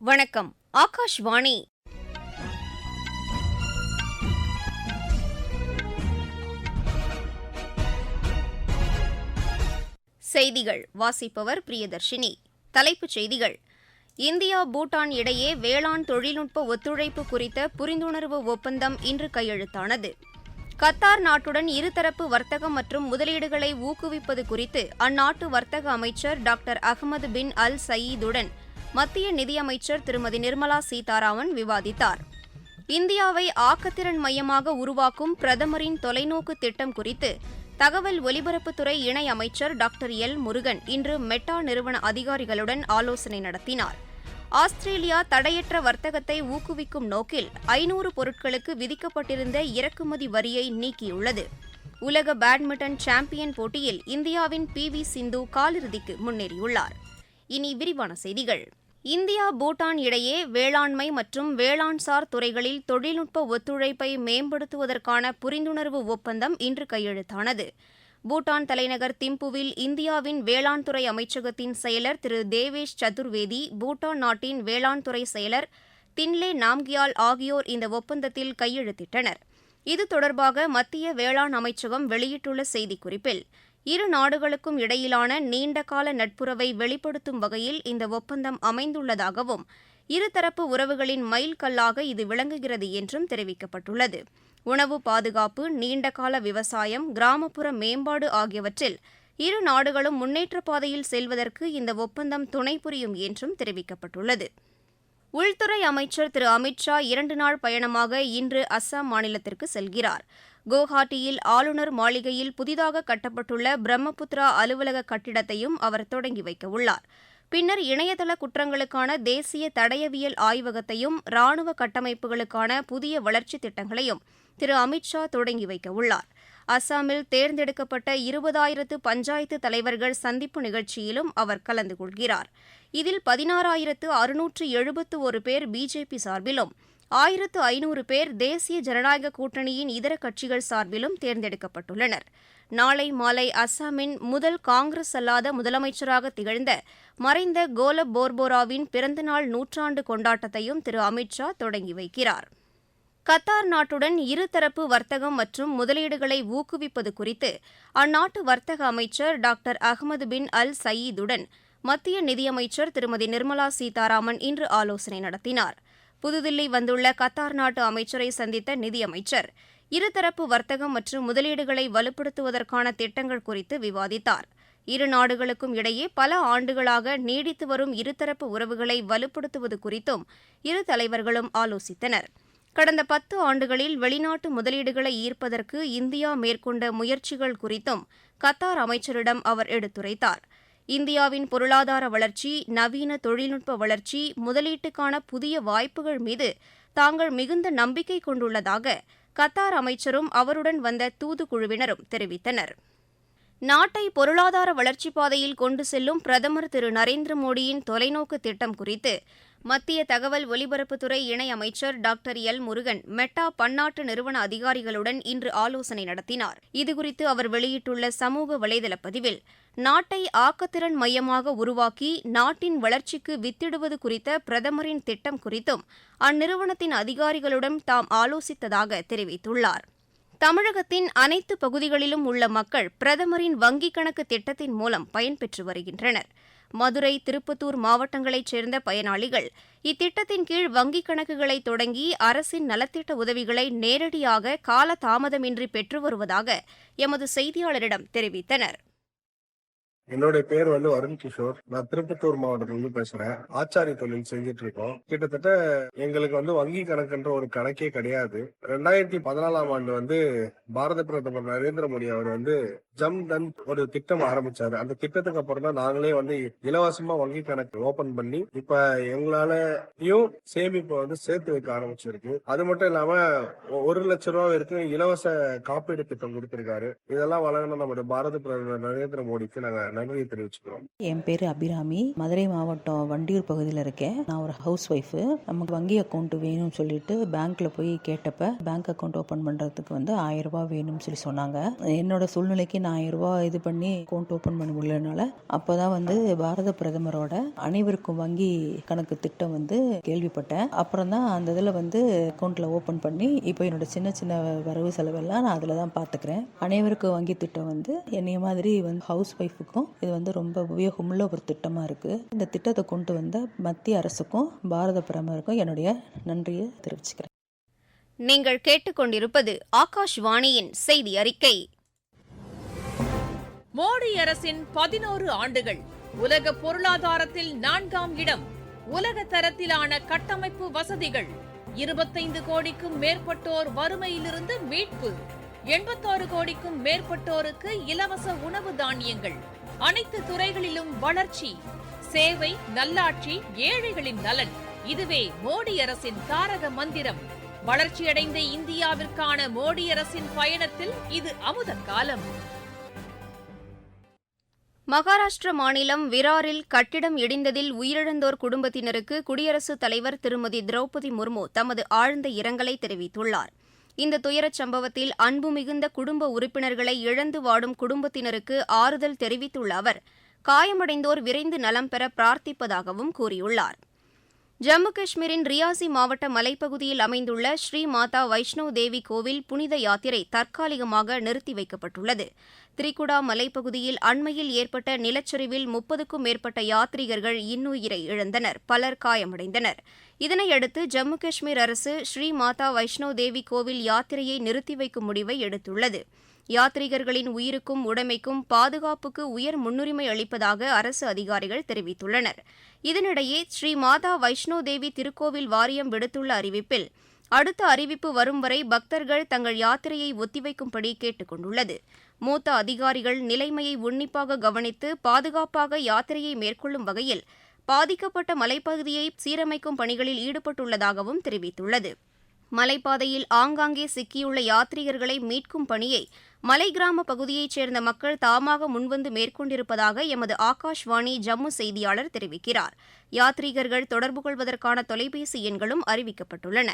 வணக்கம் ஆகாஷ்வாணி. செய்திகள் வாசிப்பவர் பிரியதர்ஷினி. தலைப்புச் செய்திகள். இந்தியா பூட்டான் இடையே வேளாண் தொழில்நுட்ப ஒத்துழைப்பு குறித்த புரிந்துணர்வு ஒப்பந்தம் இன்று கையெழுத்தானது. கத்தார் நாட்டுடன் இருதரப்பு வர்த்தகம் மற்றும் முதலீடுகளை ஊக்குவிப்பது குறித்து அந்நாட்டு வர்த்தக அமைச்சர் டாக்டர் அகமது பின் அல் சயீதுடன் மத்திய நிதியமைச்சர் திருமதி நிர்மலா சீதாராமன் விவாதித்தார். இந்தியாவை ஆக்கத்திறன் மையமாக உருவாக்கும் பிரதமரின் தொலைநோக்கு திட்டம் குறித்து தகவல் ஒலிபரப்புத்துறை இணை அமைச்சர் டாக்டர் எல். முருகன் இன்று மெட்டா நிறுவன அதிகாரிகளுடன் ஆலோசனை நடத்தினார். ஆஸ்திரேலியா தடையற்ற வர்த்தகத்தை ஊக்குவிக்கும் நோக்கில் ஐநூறு பொருட்களுக்கு விதிக்கப்பட்டிருந்த இறக்குமதி வரியை நீக்கியுள்ளது. உலக பேட்மிண்டன் சாம்பியன் போட்டியில் இந்தியாவின் பி. வி. சிந்து காலிறுதிக்கு முன்னேறியுள்ளார். இனி விரிவான செய்திகள். இந்தியா பூட்டான் இடையே வேளாண்மை மற்றும் வேளாண்சார் துறைகளில் தொழில்நுட்ப ஒத்துழைப்பை மேம்படுத்துவதற்கான புரிந்துணர்வு ஒப்பந்தம் இன்று கையெழுத்தானது. பூட்டான் தலைநகர் திம்புவில் இந்தியாவின் வேளாண் துறை அமைச்சகத்தின் செயலர் திரு தேவேஷ் சதுர்வேதி பூட்டான் நாட்டின் வேளாண் துறை செயலர் தின்லே நாம்கியால் ஆகியோர் இந்த ஒப்பந்தத்தில் கையெழுத்திட்டனர். இது தொடர்பாக மத்திய வேளாண் அமைச்சகம் வெளியிட்டுள்ள செய்திக்குறிப்பில் இரு நாடுகளுக்கும் இடையிலான நீண்டகால நட்புறவை வெளிப்படுத்தும் வகையில் இந்த ஒப்பந்தம் அமைந்துள்ளதாகவும் இருதரப்பு உறவுகளின் மைல்கல்லாக இது விளங்குகிறது என்றும் தெரிவிக்கப்பட்டுள்ளது. உணவு பாதுகாப்பு நீண்டகால விவசாயம் கிராமப்புற மேம்பாடு ஆகியவற்றில் இரு நாடுகளும் முன்னேற்ற பாதையில் செல்வதற்கு இந்த ஒப்பந்தம் துணை புரியும் என்றும் தெரிவிக்கப்பட்டுள்ளது. உள்துறை அமைச்சர் திரு அமித் ஷா இரண்டு நாள் பயணமாக இன்று அஸ்ஸாம் மாநிலத்திற்கு செல்கிறார். குவஹாட்டியில் ஆளுநர் மாளிகையில் புதிதாக கட்டப்பட்டுள்ள பிரம்மபுத்ரா அலுவலக கட்டிடத்தையும் அவர் தொடங்கி வைக்க உள்ளார் பின்னர் இணையதள குற்றங்களுக்கான தேசிய தடயவியல் ஆய்வகத்தையும் ராணுவ கட்டமைப்புகளுக்கான புதிய வளர்ச்சி திட்டங்களையும் திரு. அமித்ஷா தொடங்கி வைக்க உள்ளார் அஸ்ஸாமில் தேர்ந்தெடுக்கப்பட்ட இருபதாயிரத்து பஞ்சாயத்து தலைவர்கள் சந்திப்பு நிகழ்ச்சியிலும் அவர் கலந்து கொள்கிறார். இதில் பதினாறாயிரத்து அறுநூற்று எழுபத்து ஒரு பேர் பிஜேபி சார்பிலும் ஆயிரத்து ஐநூறு பேர் தேசிய ஜனநாயக கூட்டணியின் இதர கட்சிகள் சார்பிலும் தேர்ந்தெடுக்கப்பட்டுள்ளனர். நாளை மாலை அஸ்ஸாமின் முதல் காங்கிரஸ் அல்லாத முதலமைச்சராக திகழ்ந்த மறைந்த கோலப் போர்போராவின் பிறந்தநாள் நூற்றாண்டு கொண்டாட்டத்தையும் திரு. அமித்ஷா தொடங்கி வைக்கிறார். கத்தார் நாட்டுடன் இருதரப்பு வர்த்தகம் மற்றும் முதலீடுகளை ஊக்குவிப்பது குறித்து அந்நாட்டு வர்த்தக அமைச்சர் டாக்டர் அகமது பின் அல் சயீதுடன் மத்திய நிதியமைச்சர் திருமதி நிர்மலா சீதாராமன் இன்று ஆலோசனை நடத்தினார். புதுதில்லி வந்துள்ள கத்தார் நாட்டு அமைச்சரை சந்தித்த நிதியமைச்சர் இருதரப்பு வர்த்தகம் மற்றும் முதலீடுகளை வலுப்படுத்துவதற்கான திட்டங்கள் குறித்து விவாதித்தார். இரு நாடுகளுக்கும் இடையே பல ஆண்டுகளாக நீடித்து வரும் இருதரப்பு உறவுகளை வலுப்படுத்துவது குறித்தும் இரு தலைவர்களும் ஆலோசித்தனர். கடந்த பத்து ஆண்டுகளில் வெளிநாட்டு முதலீடுகளை ஈர்ப்பதற்கு இந்தியா மேற்கொண்ட முயற்சிகள் குறித்தும் கத்தார் அமைச்சரிடம் அவர் எடுத்துரைத்தார். இந்தியாவின் பொருளாதார வளர்ச்சி நவீன தொழில்நுட்ப வளர்ச்சி முதலீட்டுக்கான புதிய வாய்ப்புகள் மீது தாங்கள் மிகுந்த நம்பிக்கை கொண்டுள்ளதாக கத்தார் அமைச்சரும் அவருடன் வந்த தூதுக்குழுவினரும் தெரிவித்தனர். நாட்டை பொருளாதார வளர்ச்சிப் பாதையில் கொண்டு செல்லும் பிரதமர் திரு நரேந்திர மோடியின் தொலைநோக்கு திட்டம் குறித்து மத்திய தகவல் ஒலிபரப்புத்துறை இணை அமைச்சர் டாக்டர் எல் முருகன் மெட்டா பன்னாட்டு நிறுவன அதிகாரிகளுடன் இன்று ஆலோசனை நடத்தினார். இதுகுறித்து அவர் வெளியிட்டுள்ள சமூக வலைதள பதிவில் நாட்டை ஆக்கத்திறன் மையமாக உருவாக்கி நாட்டின் வளர்ச்சிக்கு வித்திடுவது குறித்த பிரதமரின் திட்டம் குறித்தும் அந்நிறுவனத்தின் அதிகாரிகளுடன் தாம் ஆலோசித்ததாக தெரிவித்துள்ளார். தமிழகத்தின் அனைத்து பகுதிகளிலும் உள்ள மக்கள் பிரதமரின் வங்கிக் கணக்கு திட்டத்தின் மூலம் பயன்பெற்று வருகின்றனர். மதுரை திருப்பத்தூர் மாவட்டங்களைச் சேர்ந்த பயனாளிகள் இத்திட்டத்தின் கீழ் வங்கிக் கணக்குகளை தொடங்கி அரசின் நலத்திட்ட உதவிகளை நேரடியாக கால தாமதமின்றி பெற்று வருவதாக எமது செய்தியாளரிடம் தெரிவித்தனர். என்னுடைய பேர் வந்து வருண் கிஷோர். நான் திருப்பத்தூர் மாவட்டத்துல இருந்து பேசுறேன். ஆச்சாரிய தொழில் செஞ்சுட்டு இருக்கோம். கிட்டத்தட்ட எங்களுக்கு வந்து வங்கி கணக்குன்ற ஒரு கணக்கே கிடையாது. ரெண்டாயிரத்தி பதினாலாம் ஆண்டு வந்து பாரத பிரதமர் நரேந்திர மோடி அவர் வந்து ஜம் தன் ஒரு திட்டம் ஆரம்பிச்சாரு. அந்த திட்டத்துக்கு அப்புறம் தான் நாங்களே வந்து இலவசமா வங்கி கணக்கு ஓபன் பண்ணி இப்ப எங்களாலயும் சேமிப்பை வந்து சேர்த்து வைக்க ஆரம்பிச்சிருக்கு. அது மட்டும் இல்லாம ஒரு லட்சம் ரூபாய் வரைக்கும் இலவச காப்பீடு திட்டம் கொடுத்திருக்காரு. இதெல்லாம் வழங்கின நம்முடைய பாரத பிரதமர் நரேந்திர மோடிக்கு நாங்க நன்றியை தெரிவிச்சுக்கிறோம். என் பேர் அபிராமி. மதுரை மாவட்டம் வண்டியூர் பகுதியில் இருக்கேன். நான் ஒரு ஹவுஸ் ஒய்ஃபு நமக்கு வங்கி அக்கௌண்ட் வேணும்னு சொல்லிட்டு பேங்க்ல போய் கேட்டப்ப பேங்க் அக்கௌண்ட் ஓப்பன் பண்ணுறதுக்கு வந்து ஆயிரம் ரூபாய் வேணும்னு சொல்லி சொன்னாங்க. என்னோட சூழ்நிலைக்கு நான் ஆயிரம் ரூபாய் இது பண்ணி அக்கௌண்ட் ஓப்பன் பண்ண முடியலனால அப்போ தான் வந்து பாரத பிரதமரோட அனைவருக்கும் வங்கி கணக்கு திட்டம் வந்து கேள்விப்பட்டேன். அப்புறம் தான் அந்த இதில் வந்து அக்கௌண்ட்ல ஓப்பன் பண்ணி இப்போ என்னோட சின்ன சின்ன வரவு செலவெல்லாம் நான் அதில் தான் பார்த்துக்கிறேன் அனைவருக்கும் வங்கி திட்டம் வந்து என்னைய மாதிரி வந்து ஹவுஸ் ஒய்ஃபுக்கும் இது வந்து ரொம்ப உபயோகமுள்ள ஒரு திட்டமாக இருக்குது இந்த திட்டத்தை கொண்டு வந்த மத்திய அரசுக்கும் பாரத பிரதமருக்கும் என்னுடைய நன்றியை தெரிவிச்சுக்கிறேன். நீங்கள் கேட்டுக்கொண்டிருப்பது ஆகாஷ்வாணியின் செய்தி அறிக்கை. மோடி அரசின் பதினோரு ஆண்டுகள் உலக பொருளாதாரத்தில் நான்காம் இடம் உலக தரத்திலான கட்டமைப்பு வசதிகள் இருபத்தைந்து கோடிக்கும் மேற்பட்டோர் வறுமையிலிருந்து மீட்பு எண்பத்தாறு கோடிக்கும் மேற்பட்டோருக்கு இலவச உணவு தானியங்கள் அனைத்து துறைகளிலும் வளர்ச்சி சேவை நல்லாட்சி ஏழைகளின் நலன். இதுவே மோடி அரசின் தாரக மந்திரம். வளர்ச்சியடைந்த இந்தியாவிற்கான மோடி அரசின் பயணத்தில் இது அமுத காலம். மகாராஷ்டிர மாநிலம் விராரில் கட்டிடம் இடிந்ததில் உயிரிழந்தோர் குடும்பத்தினருக்கு குடியரசுத் தலைவர் திருமதி திரௌபதி முர்மு தமது ஆழ்ந்த இரங்கலை தெரிவித்துள்ளார். இந்த துயரச் சம்பவத்தில் அன்பு மிகுந்த குடும்ப உறுப்பினர்களை இழந்து வாடும் குடும்பத்தினருக்கு ஆறுதல் தெரிவித்துள்ள அவர் காயமடைந்தோர் விரைந்து நலம் பெற பிரார்த்திப்பதாகவும் கூறியுள்ளார். ஜம்மு காஷ்மீரின் ரியாசி மாவட்ட மலைப்பகுதியில் அமைந்துள்ள ஸ்ரீ மாதா வைஷ்ணவ் தேவி கோவில் புனித யாத்திரை தற்காலிகமாக நிறுத்தி வைக்கப்பட்டுள்ளது. திரிகுடா மலைப்பகுதியில் அண்மையில் ஏற்பட்ட நிலச்சரிவில் முப்பதுக்கும் மேற்பட்ட யாத்ரீகர்கள் இன்னுயிரை இழந்தனர். பலர் காயமடைந்தனர். இதனையடுத்து ஜம்மு காஷ்மீர் அரசு ஸ்ரீ மாதா வைஷ்ணோ தேவி கோவில் யாத்திரையை நிறுத்தி வைக்கும் முடிவை எடுத்துள்ளது. யாத்ரீகர்களின் உயிருக்கும் உடைமைக்கும் பாதுகாப்புக்கு உயர் முன்னுரிமை அளிப்பதாக அரசு அதிகாரிகள் தெரிவித்துள்ளனர். இதனிடையே ஸ்ரீ மாதா வைஷ்ணோ தேவி திருக்கோவில் வாரியம் விடுத்துள்ள அறிவிப்பில் அடுத்த அறிவிப்பு வரும் வரை பக்தர்கள் தங்கள் யாத்திரையை ஒத்திவைக்கும்படி கேட்டுக் கொண்டுள்ளது மூத்த அதிகாரிகள் நிலைமையை உன்னிப்பாக கவனித்து பாதுகாப்பாக யாத்திரையை மேற்கொள்ளும் வகையில் பாதிக்கப்பட்ட மலைப்பகுதியை சீரமைக்கும் பணிகளில் ஈடுபட்டுள்ளதாகவும் தெரிவித்துள்ளது. மலைப்பாதையில் ஆங்காங்கே சிக்கியுள்ள யாத்ரீகர்களை மீட்கும் பணியை மலை கிராம பகுதியைச் சேர்ந்த மக்கள் தாமாக முன்வந்து மேற்கொண்டிருப்பதாக எமது ஆகாஷ்வாணி ஜம்மு செய்தியாளர் தெரிவிக்கிறார். யாத்ரீகர்கள் தொடர்பு கொள்வதற்கான தொலைபேசி எண்களும் அறிவிக்கப்பட்டுள்ளன.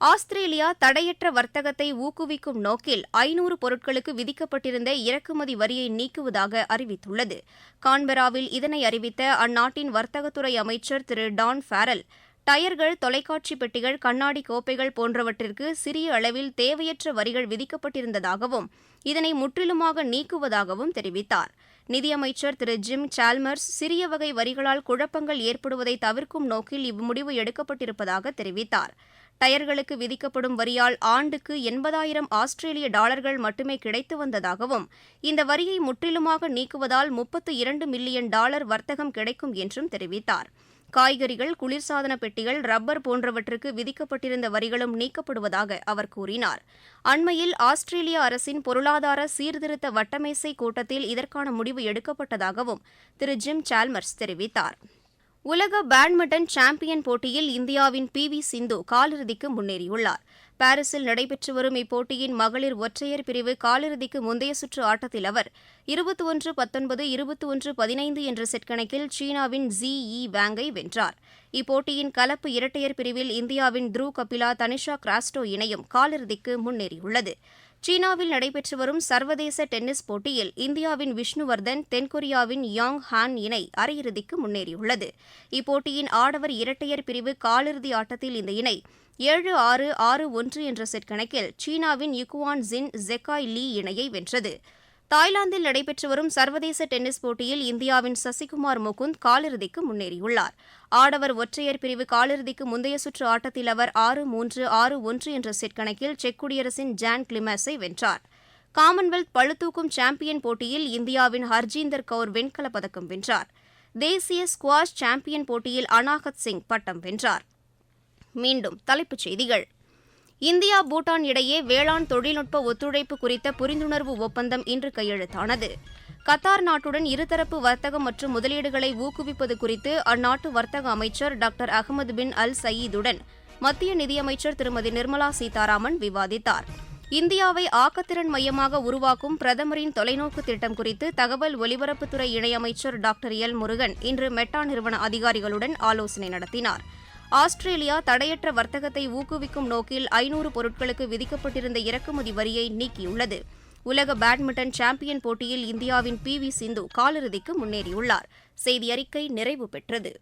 ஆஸ்திரேலியா தடையற்ற வர்த்தகத்தை ஊக்குவிக்கும் நோக்கில் ஐநூறு பொருட்களுக்கு விதிக்கப்பட்டிருந்த இறக்குமதி வரியை நீக்குவதாக அறிவித்துள்ளது. கான்பெராவில் இதனை அறிவித்த அந்நாட்டின் வர்த்தகத்துறை அமைச்சர் திரு டான் ஃபேரல் டயர்கள் தொலைக்காட்சி பெட்டிகள் கண்ணாடி கோப்பைகள் போன்றவற்றிற்கு சிறிய அளவில் தேவையற்ற வரிகள் விதிக்கப்பட்டிருந்ததாகவும் இதனை முற்றிலுமாக நீக்குவதாகவும் தெரிவித்தார். நிதியமைச்சர் திரு ஜிம் சால்மர்ஸ் சிறிய வகை வரிகளால் குழப்பங்கள் ஏற்படுவதை தவிர்க்கும் நோக்கில் இம்முடிவு எடுக்கப்பட்டிருப்பதாக தெரிவித்தார். டயர்களுக்கு விதிக்கப்படும் வரியால் ஆண்டுக்கு எண்பதாயிரம் ஆஸ்திரேலிய டாலர்கள் மட்டுமே கிடைத்து வந்ததாகவும் இந்த வரியை முற்றிலுமாக நீக்குவதால் முப்பத்து இரண்டு மில்லியன் டாலர் வர்த்தகம் கிடைக்கும் என்றும் தெரிவித்தார். காய்கறிகள் குளிர்சாதன பெட்டிகள் ரப்பர் போன்றவற்றுக்கு விதிக்கப்பட்டிருந்த வரிகளும் நீக்கப்படுவதாக அவர் கூறினார். அண்மையில் ஆஸ்திரேலிய அரசின் பொருளாதார சீர்திருத்த வட்டமேசை கூட்டத்தில் இதற்கான முடிவு எடுக்கப்பட்டதாகவும் திரு ஜிம் சால்மர்ஸ் தெரிவித்தார். உலக பேட்மிண்டன் சாம்பியன் போட்டியில் இந்தியாவின் பி வி சிந்து காலிறுதிக்கு முன்னேறியுள்ளார். பாரிஸில் நடைபெற்று வரும் இப்போட்டியின் மகளிர் ஒற்றையர் பிரிவு காலிறுதிக்கு முந்தைய சுற்று ஆட்டத்தில் அவர் இருபத்தி ஒன்று பத்தொன்பது இருபத்தி ஒன்று பதினைந்து என்ற செட் கணக்கில் சீனாவின் ஜி இ வாங்கை வென்றார். இப்போட்டியின் கலப்பு இரட்டையர் பிரிவில் இந்தியாவின் த்ரூ கபிலா தனிஷா கிராஸ்டோ இணையும் காலிறுதிக்கு முன்னேறியுள்ளது. சீனாவில் நடைபெற்று வரும் சர்வதேச டென்னிஸ் போட்டியில் இந்தியாவின் விஷ்ணுவர்தன் தென்கொரியாவின் யாங் ஹான் இணை அரையிறுதிக்கு முன்னேறியுள்ளது. இப்போட்டியின் ஆடவர் இரட்டையர் பிரிவு காலிறுதி ஆட்டத்தில் இந்த இணை ஏழு ஆறு ஆறு ஒன்று என்ற செட் கணக்கில் சீனாவின் யுக்குவான் ஜின் ஜெக்காய் லீ இணையை வென்றது. தாய்லாந்தில் நடைபெற்று வரும் சர்வதேச டென்னிஸ் போட்டியில் இந்தியாவின் சசிகுமார் முகுந்த் காலிறுதிக்கு முன்னேறியுள்ளார். ஆடவர் ஒற்றையர் பிரிவு காலிறுதிக்கு முந்தைய சுற்று ஆட்டத்தில் அவர் ஆறு மூன்று ஆறு ஒன்று என்ற செட் கணக்கில் செக் குடியரசின் ஜான் கிளிமஸை வென்றார். காமன்வெல்த் பழுத்தூக்கும் சாம்பியன் போட்டியில் இந்தியாவின் ஹர்ஜீந்தர் கவுர் வெண்கலப் பதக்கம் வென்றார். தேசிய ஸ்குவாஷ் சாம்பியன் போட்டியில் அனாகத் சிங் பட்டம் வென்றார். மீண்டும் தலைப்புச் செய்திகள். இந்தியா பூட்டான் இடையே வேளாண் தொழில்நுட்ப ஒத்துழைப்பு குறித்த புரிந்துணர்வு ஒப்பந்தம் இன்று கையெழுத்தானது. கத்தார் நாட்டுடன் இருதரப்பு வர்த்தகம் மற்றும் முதலீடுகளை ஊக்குவிப்பது குறித்து அந்நாட்டு வர்த்தக அமைச்சர் டாக்டர் அகமது பின் அல் சயீதுடன் மத்திய நிதியமைச்சர் திருமதி நிர்மலா சீதாராமன் விவாதித்தார். இந்தியாவை ஆக்கத்திறன் மையமாக உருவாக்கும் பிரதமரின் தொலைநோக்கு திட்டம் குறித்து தகவல் ஒலிபரப்புத்துறை இணையமைச்சர் டாக்டர் எல் முருகன் இன்று மெட்டா நிறுவன அதிகாரிகளுடன் ஆலோசனை நடத்தினார். ஆஸ்திரேலியா தடையற்ற வர்த்தகத்தை ஊக்குவிக்கும் நோக்கில் ஐநூறு பொருட்களுக்கு விதிக்கப்பட்டிருந்த இறக்குமதி வரியை நீக்கியுள்ளது. உலக பேட்மிண்டன் சாம்பியன் போட்டியில் இந்தியாவின் பி வி சிந்து காலிறுதிக்கு முன்னேறியுள்ளார். செய்தி அறிக்கை நிறைவு பெற்றது.